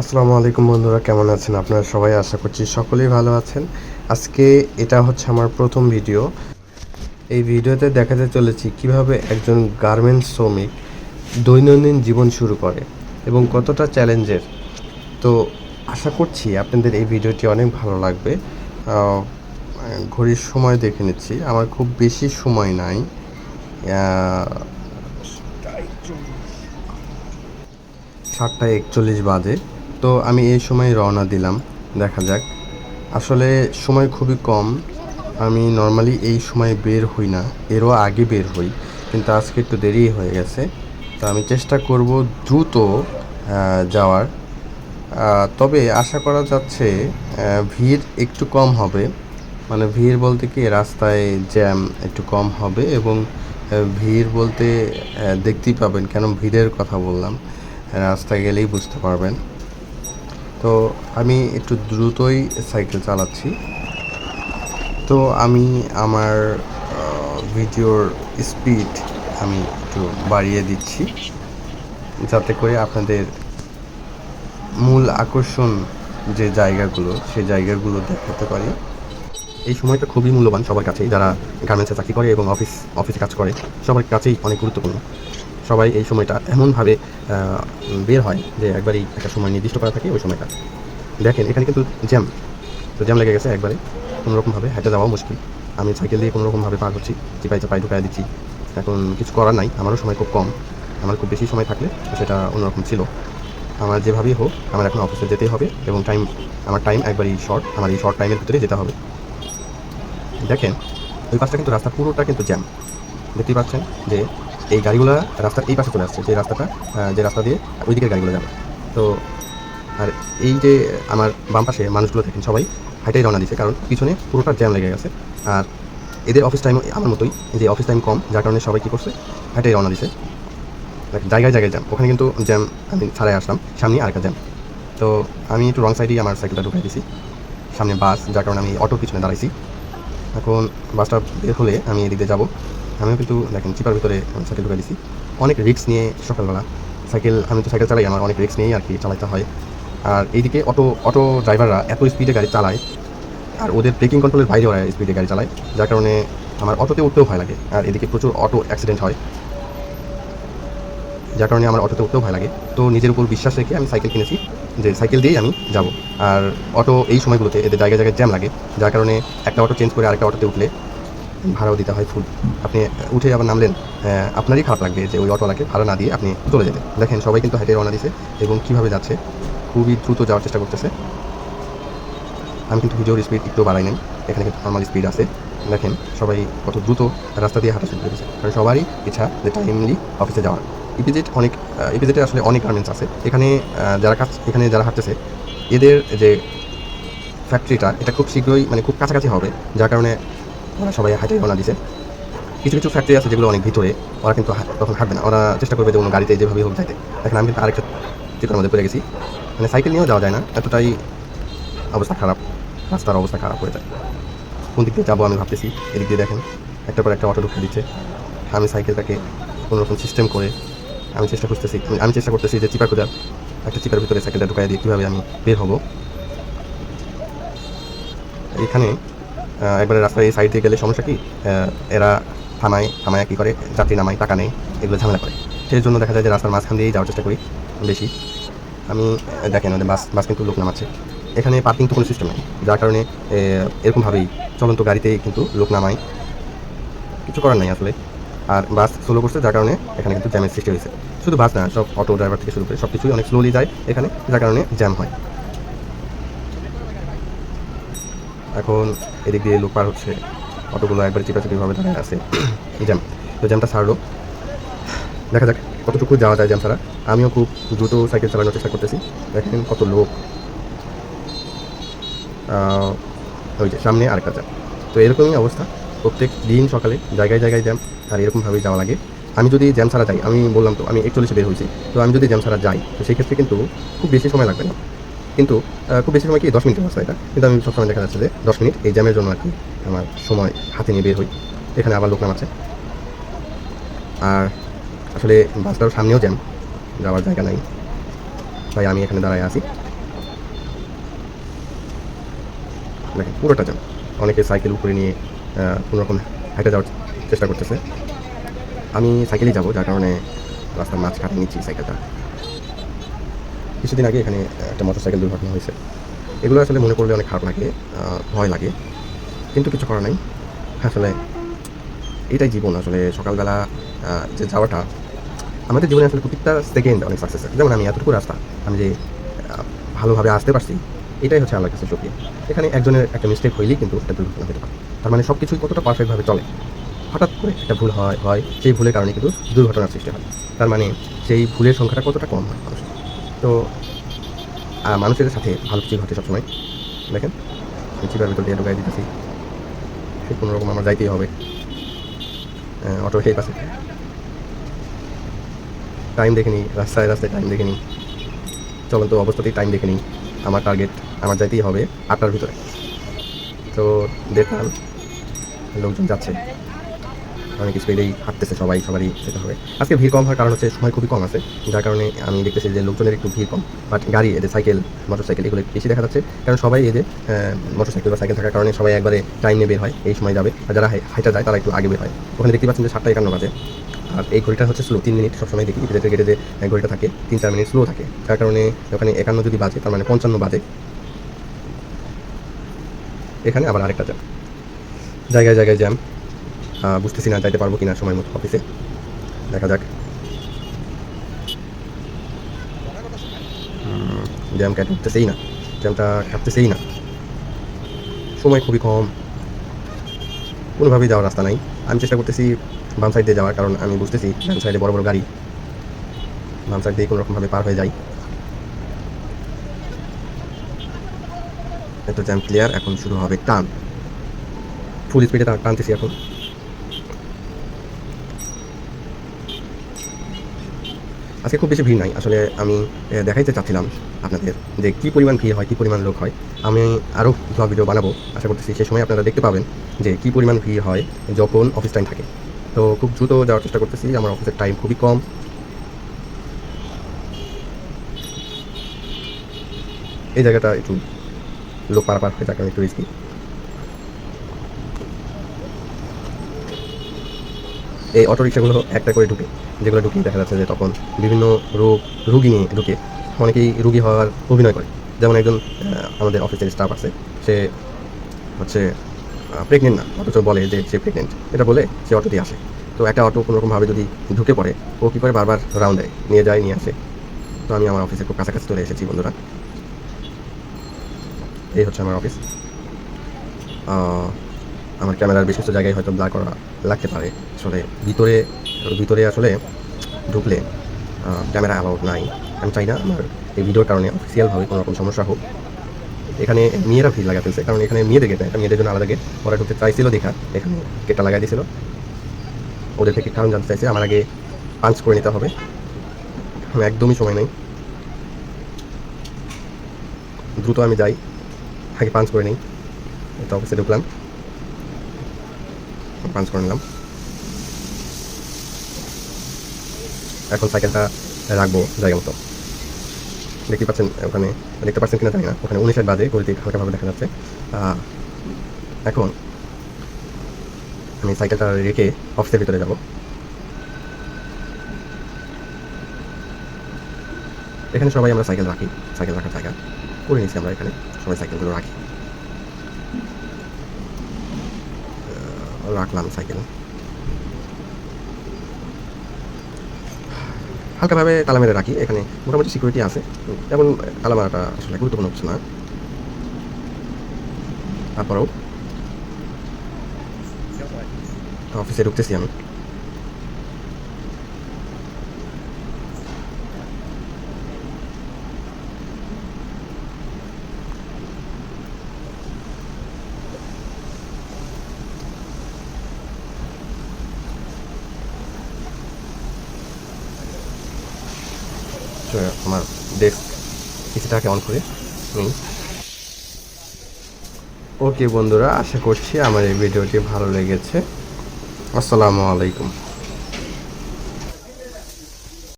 আসসালামু আলাইকুম বন্ধুরা, কেমন আছেন আপনারা সবাই? আশা করছি সকলেই ভালো আছেন। আজকে এটা হচ্ছে আমার প্রথম ভিডিও। এই ভিডিওতে দেখাতে চলেছি কীভাবে একজন গার্মেন্টস শ্রমিক দৈনন্দিন জীবন শুরু করে এবং কতটা চ্যালেঞ্জের। তো আশা করছি আপনাদের এই ভিডিওটি অনেক ভালো লাগবে। ঘড়ির সময় দেখে নিচ্ছি, আমার খুব বেশি সময় নাই। সাতটা একচল্লিশ বাজে। তো আমি এই সময় রওনা দিলাম, দেখা যাক। আসলে সময় খুবই কম। আমি নর্মালি এই সময় বের হই না, এরও আগে বের হই, কিন্তু আজকে একটু দেরি হয়ে গেছে। তো আমি চেষ্টা করব দ্রুত যাওয়ার। তবে আশা করা যাচ্ছে ভিড় একটু কম হবে। মানে ভিড় বলতে কি, রাস্তায় জ্যাম একটু কম হবে এবং ভিড় বলতে দেখতেই পাবেন, কেন ভিড়ের কথা বললাম। রাস্তায় গেলেই বুঝতে পারবেন। তো আমি একটু দ্রুতই সাইকেল চালাচ্ছি। তো আমি আমার ভিডিওর স্পিড আমি একটু বাড়িয়ে দিচ্ছি। যাতে করে আপনাদের মূল আকর্ষণ যে জায়গাগুলো সেই জায়গাগুলো দেখাতে পারি। এই সময়টা খুবই মূল্যবান সবার কাছেই। যারা গার্মেন্টসে চাকরি করে এবং অফিস অফিসে কাজ করে, সবার কাছেই অনেক গুরুত্বপূর্ণ। সবাই এই সময়টা এমনভাবে বের হয় যে একবারই একটা সময় নির্দিষ্ট করা থাকে ওই সময়টা। দেখেন, এখানে কিন্তু জ্যাম। তো জ্যাম লেগে গেছে একবারে। কোনোরকমভাবে হেঁটে যাওয়া মুশকিল। আমি সাইকেল দিয়ে কোনোরকমভাবে পার হচ্ছি চিপাই চাপাই ঢুকাই দিচ্ছি। এখন কিছু করার নাই, আমারও সময় খুব কম। আমার খুব বেশি সময় থাকলে সেটা অন্যরকম ছিল। আমার যেভাবেই হোক, আমার এখন অফিসে যেতেই হবে এবং টাইম, আমার টাইম একবারই শর্ট, আমার এই শর্ট টাইমের ভিতরে যেতে হবে। দেখেন, ওই পাশটা কিন্তু রাস্তা পুরোটা কিন্তু জ্যাম। দেখতেই পাচ্ছেন যে এই গাড়িগুলো রাস্তার এই পাশে চলে আসছে যে রাস্তাটা যে রাস্তা দিয়ে ওই দিকের গাড়িগুলো যাবে। তো আর এই যে আমার বাম পাশে মানুষগুলো থাকেন সবাই হাইটাই রওনা দিচ্ছে কারণ পিছনে পুরোটা জ্যাম লেগে গেছে। আর এদের অফিস টাইম আমার মতোই যে অফিস টাইম কম যার কারণে সবাই কী করছে হাইটাই রওনা দেখেন, জায়গায় জায়গায় জ্যাম। ওখানে কিন্তু জ্যাম আমি ছাড়াই আসলাম সামনে আরেকটা জ্যাম। তো আমি একটু রং সাইডেই আমার সাইকেলটা ঢুকাই দিছি। সামনে বাস যার কারণে আমি অটোর পিছনে দাঁড়াইছি। এখন বাসটা বের হলে আমি এদিকে যাব। আমিও কিন্তু দেখেন চিপার ভিতরে, আমি সাইকেল ঢুকাই দিছি। অনেক রিক্স নিয়ে সকালবেলা। সাইকেল, আমি তো সাইকেল চালাই, আমার অনেক রিক্স নিয়েই আর কি চালাতে হয়। আর এইদিকে অটো অটো ড্রাইভাররা এত স্পিডে গাড়ি চালায়, আর ওদের ব্রেকিং কন্ট্রোলের বাইরে ওরা স্পিডে গাড়ি চালায়, যার কারণে আমার অটোতে উঠতেও ভয় লাগে, আর এদিকে প্রচুর অটো অ্যাক্সিডেন্ট হয়। যার কারণে আমার অটোতে উঠতেও ভয় লাগে। তো নিজের উপর বিশ্বাস রেখে আমি সাইকেল কিনেছি, যে সাইকেল দিয়েই আমি যাব। আর অটো এই সময়গুলোতে এদের জায়গায় জায়গায় জ্যাম লাগে, যার কারণে একটা অটো চেঞ্জ করে আরেকটা অটোতে উঠলে ভাড়াও দিতে হয় ফুল। আপনি উঠে আবার নামলেন আপনারই খারাপ লাগবে যে ওই অটোওয়ালাকে ভাড়া না দিয়ে আপনি চলে যেতে দেখেন, সবাই কিন্তু হেঁটে রওনা দিছে এবং কীভাবে যাচ্ছে, খুবই দ্রুত যাওয়ার চেষ্টা করতেছে। আমি কিন্তু ভিডিওর স্পিড একটু বাড়াই নাই, এখানে কিন্তু নর্মাল স্পিড আছে। দেখেন, সবাই কত দ্রুত রাস্তা দিয়ে হাঁটা শুরু করেছে কারণ সবারই ইচ্ছা যে টাইমলি অফিসে যাওয়ার। ইপিজেট অনেক ইপিজেটে আসলে অনেক গার্মেন্টস আছে। এখানে যারা কাজ, এখানে যারা হাঁটতেছে, এদের যে ফ্যাক্টরিটা এটা খুব শীঘ্রই মানে খুব কাছাকাছি হবে। যার কারণে ওরা সবাই হাঁটে রওনা দিছে। কিছু কিছু ফ্যাক্টরি আছে যেগুলো অনেক ভিতরে, ওরা কিন্তু তখন হাঁটবে না। ওরা চেষ্টা করবে যে অন্য গাড়িতে যেভাবে হোক যাইতে। দেখেন আমি কিন্তু আরেকটা চিত্রের মধ্যে পড়ে গেছি। মানে সাইকেল নিয়েও যাওয়া যায় না। এতটাই অবস্থা খারাপ। রাস্তার অবস্থা খারাপ হয়ে যায়। কোন দিক দিয়ে যাব আমি ভাবতেছি, এদিক দিয়ে দেখেন। একটা পর একটা অটো ঢুকে দিচ্ছে। আমি সাইকেলটাকে কোনো রকম সিস্টেম করে আমি চেষ্টা করতেছি আমি- আমি চেষ্টা করতেছি যে চিপার খোঁজার। একটা চিপার ভিতরে সাইকেলটা ঢুকাই দিয়ে কীভাবে আমি বের হব। এখানে একবারে রাস্তায় এই সাইড দিয়ে গেলে সমস্যা কি? এরা থামায় থামায় কী করে? যাত্রী নামায়, টাকা নেয়, এগুলো ঝামেলা করে। সেই জন্য দেখা যায় যে রাস্তার মাঝখান দিয়েই যাওয়ার চেষ্টা করি বেশি। আমি দেখেন ওদের বাস বাস কিন্তু লোক নামাচ্ছে। এখানে পার্কিং তো কোনো সিস্টেম নেই। যার কারণে এরকমভাবেই চলন্ত গাড়িতেই কিন্তু লোক নামায়। কিছু করার নাই আসলে। আর বাস স্লো করছে, যার কারণে এখানে কিন্তু জ্যামের সৃষ্টি হয়েছে। শুধু বাস না, সব অটো ড্রাইভার থেকে শুরু করে সব কিছুই অনেক স্লোলি যায় এখানে, যার কারণে জ্যাম হয়। এখন এদিক দিয়ে লোক পার হচ্ছে। অটোগুলো একবারে চিপাচিপিভাবে দাঁড়ায় আছে। জ্যাম তো জ্যামটা ছাড়লো দেখা যাক কতটুকু যাওয়া যায় জ্যাম ছাড়া। আমিও খুব দ্রুত সাইকেল চালানোর চেষ্টা করতেছি। দেখেন কত লোক। ওই যে সামনে আরেকটা জ্যাম তো এরকমই অবস্থা। প্রত্যেক দিন সকালে জায়গায় জায়গায় জ্যাম আর এরকমভাবেই যাওয়া লাগে। আমি যদি জ্যাম ছাড়া যাই, আমি বললাম তো, আমি একচল্লিশে বের হয়েছি। তো আমি যদি জ্যাম ছাড়া যাই, তো সেক্ষেত্রে কিন্তু খুব বেশি সময় লাগবে না। কিন্তু খুব বেশি সময় কি দশ মিনিটের রাস্তা এটা? কিন্তু আমি সবসময় দেখা যাচ্ছে যে দশ মিনিট এই জ্যামের জন্য আর কি আমার সময় হাতে নিয়ে বের হই। এখানে আবার লোক নামাচ্ছে আর আসলে বাসটার সামনেও জ্যাম যাওয়ার জায়গা নাই। তাই আমি এখানে দাঁড়ায় আসি দেখেন, পুরোটা জ্যাম অনেকে সাইকেল উপরে নিয়ে কোনোরকম হেঁটে যাওয়ার চেষ্টা করতেছে। আমি সাইকেলেই যাব, যার কারণে রাস্তার কাটিয়ে নিচ্ছি সাইকেলটা। কিছুদিন আগে এখানে একটা মোটর সাইকেল দুর্ঘটনা হয়েছে। এগুলো আসলে মনে করলে অনেক খারাপ লাগে ভয় লাগে, কিন্তু কিছু করার নাই। আসলে এটাই জীবন আসলে সকালবেলা যে যাওয়াটা, আমাদের জীবনে আসলে প্রত্যেকটা সেকেন্ড অনেক সাকসেস যেমন আমি এতটুকু রাস্তা, আমি যে ভালোভাবে আসতে পারছি, এটাই হচ্ছে আল্লাহর কাছে সুখী এখানে একজনের একটা মিস্টেক হইলেই কিন্তু একটা দুর্ঘটনা হতে পারে। তার মানে সব কিছুই কতটা পারফেক্টভাবে চলে। হঠাৎ করে একটা ভুল হয় হয়, সেই ভুলের কারণে কিন্তু দুর্ঘটনার সৃষ্টি হয়। তার মানে সেই ভুলের সংখ্যাটা কতটা কম হয় মানুষের? তো মানুষের সাথে ভালো কিছু ঘটে সবসময়। দেখেন চিপার ভিতর দিয়ে ঢুকাই দিতেছি। সে কোনো রকম আমার যাইতেই হবে। অটো সেই পাশে টাইম দেখে নিই, রাস্তায় রাস্তায় টাইম দেখে নিই। চলন্ত অবস্থাতেই টাইম দেখে নিই। আমার টার্গেট আমার যাইতেই হবে আটটার ভিতরে। তো দেখলাম, লোকজন যাচ্ছে। অনেক কিছু স্পিডেই হাঁটতেছে সবাই, সবারই যেতে হবে। আজকে ভিড় কম হওয়ার কারণ হচ্ছে সময় খুবই কম আছে, যার কারণে আমি দেখতেছি যে লোকজনের একটু ভিড় কম। বাট গাড়ি এদের সাইকেল মোটর সাইকেল এগুলো বেশি দেখা যাচ্ছে। কারণ সবাই এদের মোটর সাইকেল বা সাইকেল থাকার কারণে সবাই একবারে টাইম নিয়ে বের হয়, এই সময় যাবে। আর যারা হাই- হাইটা যায়, তারা একটু আগে বের হয়। ওখানে দেখতে পাচ্ছেন যে সাতটা একান্ন বাজে। আর এই ঘড়িটা হচ্ছে স্লো তিন মিনিট সবসময় দেখি। গেটের গেটে যে ঘড়িটা থাকে, তিন চার মিনিট স্লো থাকে। যার কারণে ওখানে একান্ন যদি বাজে, তার মানে পঞ্চান্ন বাজে। এখানে আবার আরেকটা জ্যাম জায়গায় জায়গায় জ্যাম বুঝতেছি না, যাইতে পারব কিনা সময় মতো অফিসে দেখা যাক। জ্যাম কাটে উঠতেছেই না। জ্যামটা কাটতেছেই না। সময় খুবই কম। কোনোভাবেই যাওয়ার রাস্তা নাই। আমি চেষ্টা করতেছি বাম সাইড দিয়ে যাওয়ার, কারণ আমি বুঝতেছি ডান সাইডে বড় বড় গাড়ি। বাম সাইড দিয়ে কোনো রকমভাবে পার হয়ে যাই। এত জ্যাম ক্লিয়ার এখন শুরু হবে টান। ফুল স্পিডে টানতেছি এখন। আজকে খুব বেশি ভিড় নাই। আসলে আমি দেখাইতে চাচ্ছিলাম আপনাদের যে কী পরিমাণ ভিড় হয়, কী পরিমাণ লোক হয়। আমি আরও ব্লগ ভিডিও বানাবো, আশা করতেছি সেই সময় আপনারা দেখতে পাবেন যে কী পরিমাণ ভিড় হয় যখন অফিস টাইম থাকে। তো খুব দ্রুত যাওয়ার চেষ্টা করতেছি, আমার অফিসের টাইম খুবই কম। এই জায়গাটা একটু লোক পারাপার হয়ে থাকে একটু রিস্কি এই অটো রিক্সাগুলো একটা করে ঢুকে, যেগুলো ঢুকে দেখা যাচ্ছে যে তখন বিভিন্ন রোগ, রুগী নিয়ে ঢুকে অনেকেই রুগী হওয়ার অভিনয় করে। যেমন একজন আমাদের অফিসের স্টাফ আছে, সে হচ্ছে প্রেগনেন্ট না, অথচ বলে যে সে প্রেগনেন্ট এটা বলে সে অটো দিয়ে আসে। তো একটা অটো কোনোরকমভাবে যদি ঢুকে পড়ে, ও কী করে বারবার রাউন্ড দেয়, নিয়ে যায়, নিয়ে আসে? তো আমি আমার অফিসে খুব কাছাকাছি চলে এসেছি, বন্ধুরা। এই হচ্ছে আমার অফিস আমার ক্যামেরার বেশ কিছু জায়গায় হয়তো ব্লার করা লাগতে পারে। আসলে ভিতরে ভিতরে আসলে ঢুকলে ক্যামেরা অ্যালাউড নাই। আমি চাই না আমার এই ভিডিওর কারণে অফিসিয়ালভাবে কোনো রকম সমস্যা হোক। এখানে মেয়েরা ভিড় লাগা ফেলছে, কারণ এখানে মেয়েদের গেট এটা মেয়েদের জন্য আলাদা গেট ওরা ঢুকতে চাইছিল দেখা, এখানে গেটটা লাগাই দিয়েছিল। ওদের থেকে কারণ জানতে চাইছে, আমার আগে পাঞ্চ করে নিতে হবে। আমার একদমই সময় নেই। দ্রুত আমি যাই, আগে পাঞ্চ করে নিই। এটা অফিসে ঢুকলাম। পাঞ্চ করে নিলাম। এখন সাইকেলটা রাখব জায়গা মতো। দেখতে পাচ্ছেন, ওখানে দেখতে পাচ্ছেন কিনা জানি না। ওখানে উনিশের বাজে গলিতে হালকাভাবে দেখা যাচ্ছে। এখন আমি সাইকেলটা রেখে অফিসের ভিতরে যাব। এখানে সবাই আমরা সাইকেল রাখি। সাইকেল রাখার জায়গা করে নিয়েছি আমরা এখানে। সবাই সাইকেলগুলো রাখি। রাখলাম সাইকেল। হালকাভাবে তালা মেরে রাখি, এখানে মোটামুটি সিকিউরিটি আছে। যেমন তালা মারাটা আসলে গুরুত্বপূর্ণ কিছু না। তারপরেও অফিসে ঢুকতেছি আমি। আমার ডেস্ক কিছুটাকে অন করে নিই ওকে বন্ধুরা, আশা করছি আমার এই ভিডিওটি ভালো লেগেছে। আসসালামু আলাইকুম।